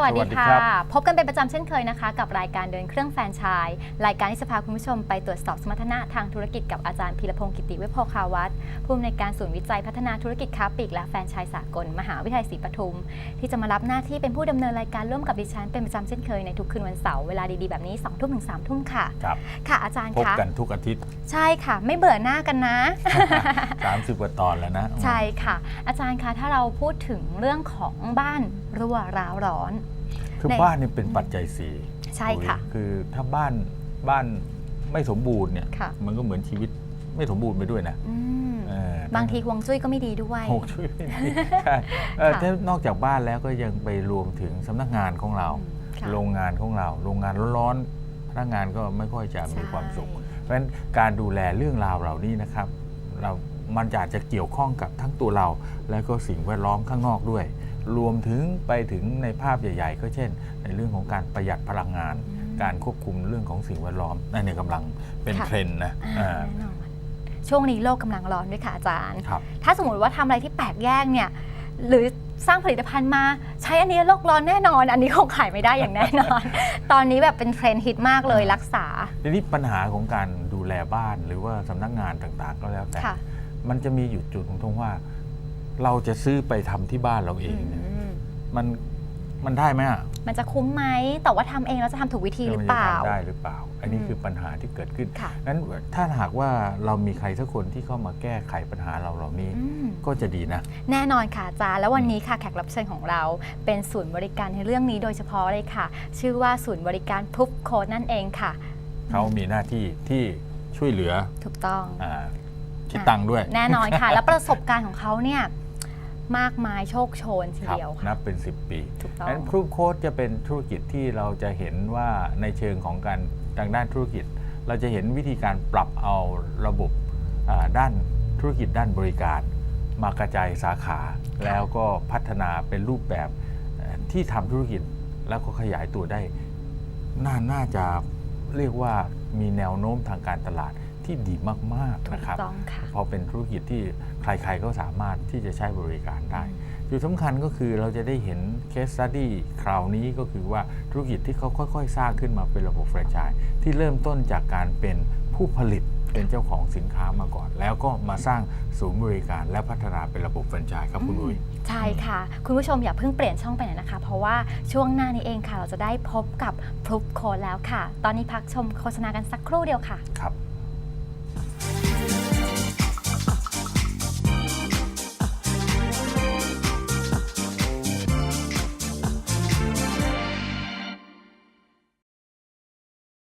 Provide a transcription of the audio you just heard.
สวัสดีสวัสดีค่ะครับ พบกันเป็นประจำเช่นเคยนะคะ กับรายการเดินเครื่องแฟรนไชาย รายการที่จะพาคุณผู้ชมไปตรวจสอบสมรรถนะทางธุรกิจกับอาจารย์พีรพงศ์กิติเวชโพคาวัตรผู้อำนวยการศูนย์วิจัยพัฒนาธุรกิจค้าปลีกและแฟรนไชส์สากล มหาวิทยาลัยศรีปทุม ที่จะมารับหน้าที่เป็นผู้ดำเนินรายการร่วมกับดิฉันเป็นประจำเช่นเคยในทุกคืนวันเสาร์เวลาดีๆแบบนี้2ทุ่มถึง3ทุ่มค่ะ ครับ ค่ะ อาจารย์พบคะกันทุกอาทิตย์ ใช่ค่ะ ไม่เบื่อหน้ากันนะ 30กว่าตอนแล้วนะ ใช่ค่ะ อาจารย์คะถ้าเราพูดถึงเรื่องของบ้านรั่วร้าวร้อน คือใน บ้านนี่เป็นปัจจัยสี่ใช่ค่ะคือถ้าบ้านบ้านไม่สมบูรณ์เนี่ย ค่ะ มันก็เหมือนชีวิตไม่สมบูรณ์ไปด้วยนะอืมเออบางทีฮวงจุ้ยก็ไม่ดีด้วย โอ้ช่วยไม่ได้ใช่เออค่ะ ถ้านอกจากบ้านแล้วก็ยังไปรวมถึงสำนักงานของเรา ค่ะ โรงงานของเรา โรงงานร้อนๆ พนักงานก็ไม่ค่อยจะมีความสุขใช่เพราะฉะนั้นการดูแลเรื่องราวเหล่านี้นะครับ เรา มันอาจจะเกี่ยวข้องกับทั้งตัวเรา และก็สิ่งแวดล้อมข้างนอกด้วย รวมถึงไปถึงในภาพใหญ่ ๆ ก็เช่น ในเรื่องของการประหยัดพลังงานอืมการควบคุมเรื่องของสิ่งแวดล้อมนั่นเนี่ยกำลังเป็นค่ะ เทรนด์นะอ่าอ่า แน่นอนช่วงนี้โลกกำลังร้อนด้วยค่ะอาจารย์ ครับ ถ้าสมมติว่าทำอะไรที่แปลกแยกเนี่ย หรือสร้างผลิตภัณฑ์มาใช้อันนี้โลกร้อนแน่นอน อันนี้คงขายไม่ได้อย่างแน่นอน ตอนนี้แบบเป็นเทรนด์ฮิตมากเลยรักษาทีนี้ปัญหาของการดูแลบ้านหรือว่าสำนักงานต่างๆ ก็แล้วแต่ ค่ะ มันจะมีอยู่จุดของตรงว่า เราจะซื้อไปทำที่บ้านเราเองเนี่ยอืมมันมันได้ไหมอะมันจะคุ้มไหมแต่ว่าทำเองแล้วจะทำถูกวิธีหรือเปล่า มันจะทำได้หรือเปล่า อันนี้อืม คือปัญหาที่เกิดขึ้นค่ะนั้นถ้าหากว่าเรามีใครสักคนที่เข้ามาแก้ไขปัญหาเราเหล่านี้ อืม ก็จะดีนะ แน่นอนค่ะอาจารย์แล้ววันนี้ค่ะแขกรับเชิญของเราเป็นศูนย์บริการในเรื่องนี้โดยเฉพาะเลยค่ะ ชื่อว่าศูนย์บริการพุบโค้ดนั่นเองค่ะ เขามีหน้าที่ที่ช่วยเหลือถูกต้องอาคิดตังค์ด้วย แน่นอนค่ะ แล้วประสบการณ์ของเขาเนี่ย มากมายโชคโชนทีครับเดียวนัค่ะบเป็น 10 ปีถูกต้อง นั้นพรูโค้ดจะเป็นธุรกิจที่เราจะเห็นว่าในเชิงของการทางด้านธุรกิจ เราจะเห็นวิธีการปรับเอาระบบอ่าด้านธุรกิจด้านบริการ มากระจายสาขา แล้วก็พัฒนาเป็นรูปแบบเอ่อที่ทำธุรกิจแล้วก็ขยายตัวได้ น่าน่าจะเรียกว่ามีแนวโน้มทางการตลาด ที่ดีมากๆถูนะกครับต้องค่ะเพราะเป็นธุรกิจที่ใครๆก็สามารถที่จะใช้บริการได้ จุดสำคัญก็คือเราจะได้เห็นเคส e ั t ดี้คราวนี้ก็คือว่าธุรกิจที่เขาค่อยๆ สร้างขึ้นมาเป็นระบบแฟรนไชส์ที่เริ่มต้นจากการเป็นผู้ผลิตเป็นเจ้าของสินค้ามาก่อน แล้วก็มาสร้างศูนย์บริการและพัฒนาเป็นระบบแฟรนไชส์ครับคุณอุ้ยใช่ค่ะ คุณผู้ชมอย่าเพิ่งเปลี่ยนช่องไปไหนนะคะ เพราะว่าช่วงหน้านี้เองค่ะ เราจะได้พบกับพลุบโค้ดแล้วค่ะ ตอนนี้พักชมโฆษณากันสักครู่เดียวค่ะครับ